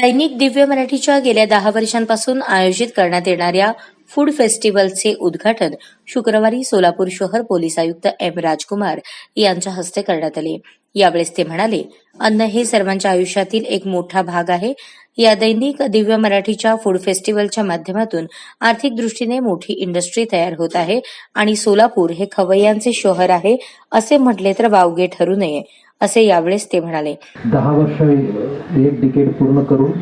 दैनिक दिव्य मराठीच्या गेल्या दहा वर्षांपासून आयोजित करण्यात येणाऱ्या फूड फेस्टिवलचे उद्घाटन शुक्रवारी सोलापूर शहर पोलीस आयुक्त एम राजकुमार यांच्या हस्ते करण्यात आले. यावेळेस ते म्हणाले अन्न हे सर्वांच्या आयुष्यातील एक मोठा भाग आहे. या दैनिक दिव्य मराठीच्या फूड फेस्टिवलच्या माध्यमातून आर्थिक दृष्टीने मोठी इंडस्ट्री तयार होत आहे आणि सोलापूर हे खवय्यांचे शहर आहे असे म्हटले तर वावगे ठरू नये असे यावेळेस ते म्हणाले. दहा वर्ष एक डिकेट पूर्ण करून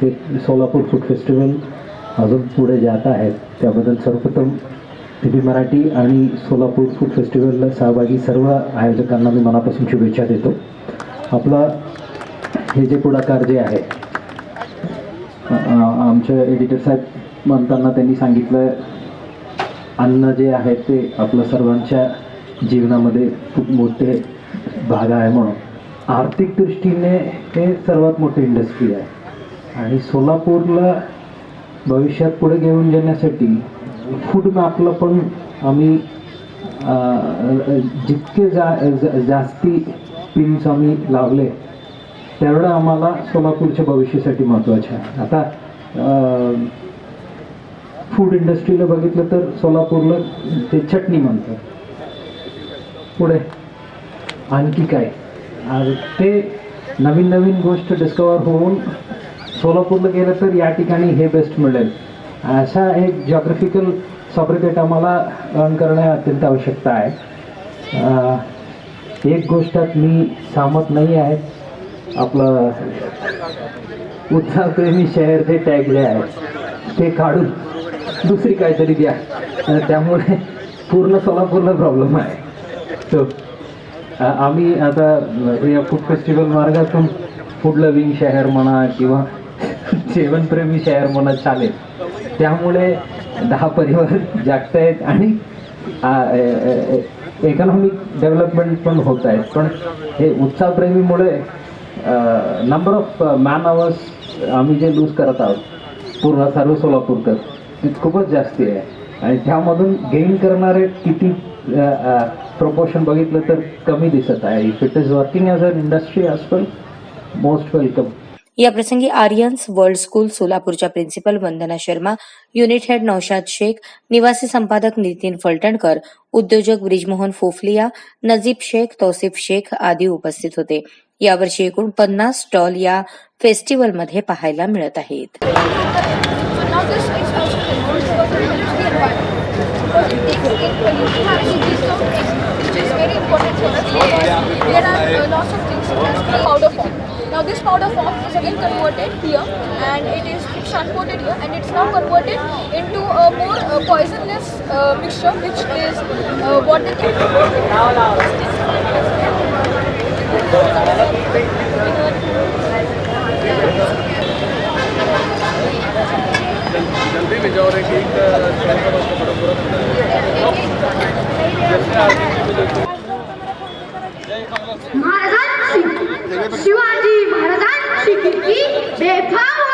हे सोलापूर फूड फेस्टिवल अजून पुढे जात आहेत. त्याबद्दल सर्वप्रथम टी मराठी आणि सोलापूर फूड फेस्टिवलला सहभागी सर्व आयोजकांना मी मनापासून शुभेच्छा देतो. आपला हे जे पुढाकार जे आहे आमचे एडिटर साहेब म्हणताना त्यांनी सांगितलं अन्न जे आहे ते आपलं सर्वांच्या जीवनामध्ये खूप मोठे भाग आहे म्हणून. आर्थिक दृष्टीने हे सर्वात मोठी इंडस्ट्री आहे. आणि सोलापूरला भविष्यात पुढे घेऊन जाण्यासाठी फूड मॅपला पण आम्ही जितके जा जा- जास्ती पिन्स आम्ही लावले तेवढं आम्हाला सोलापूरच्या भविष्यासाठी महत्त्वाचे आहे. आता फूड इंडस्ट्रीला बघितलं तर सोलापूरला ते चटणी म्हणतात. पुढे आणखी काय? ते नवीन नवीन गोष्ट डिस्कवर होऊन सोलापूरला गेलं तर या ठिकाणी हे बेस्ट मिळेल. असा एक जॉग्रफिकल सॉब्रिकेट आम्हाला अर्न करणे अत्यंत आवश्यकता आहे. एक गोष्टात मी सहमत नाही आहे. आपलं उत्साहप्रेमी शहर जे टॅग जे आहे ते काढून दुसरी काहीतरी द्या. त्यामुळे पूर्ण सोलापूरला प्रॉब्लेम आहे. तो आम्ही आता या फूड फेस्टिवल मार्गातून फूड लविंग शहर म्हणा किंवा जेवणप्रेमी शहर म्हणा चालेल. त्यामुळे दहा परिवार जागत आहेत आणि इकॉनॉमिक डेव्हलपमेंट पण होत आहेत. पण हे उत्साहप्रेमीमुळे नंबर ऑफ मॅन आवर्स आम्ही जे लूज करत आहोत पूर्ण सर्व सोलापूरकर ते खूपच जास्ती आहे. आणि त्यामधून गेन करणारे किती प्रपोर्शन बघितलं तर कमी दिसत आहे. If it is working as an industry as well most welcome या प्रसंगी आर्यन्स वर्ल्ड स्कूल सोलापूरच्या principal Vandana Sharma unit head Naushad Shaikh निवासी संपादक नितीन फलटणकर उद्योजक ब्रिजमोहन फोफलिया नजीब शेख तौसिफ शेख आदी उपस्थित होते. यावर्षी एकूण पन्नास स्टॉल या फेस्टिवलमध्ये पाहायला मिळत आहेत Now this powder form. Is again converted here and it is it's transported here and it's now converted into a more uh, poisonous uh, mixture which is uh, what they महाराजांची शिवाजी महाराजांची किती बेफाम